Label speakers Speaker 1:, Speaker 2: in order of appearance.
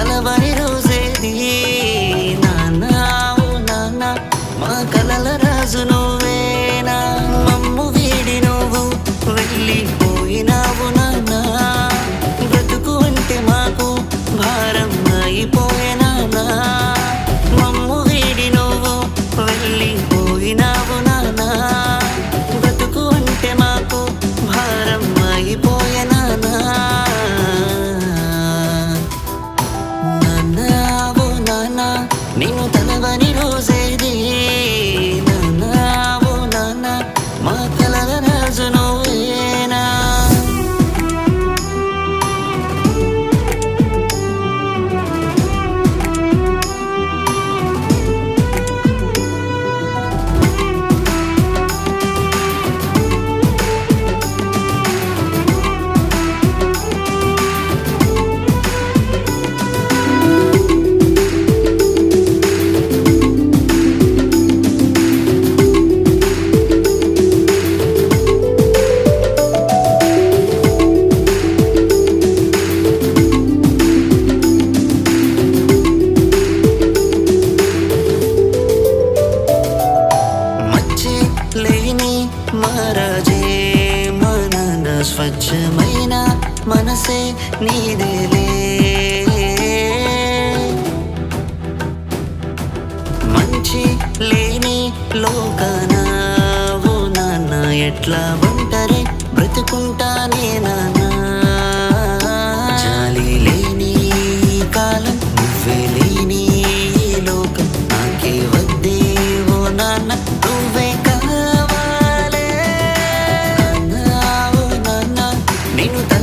Speaker 1: కలవని రోజేది నానా మా కలల రాజు నువ్వు మరజే మనన స్వచ్ఛమైన మనసే నీదేలే. మంచి లేని లోకన ఓ నాన్న ఎట్లా ఉంటారే బ్రతుకుంటానే నాన్న. జాలి minutos.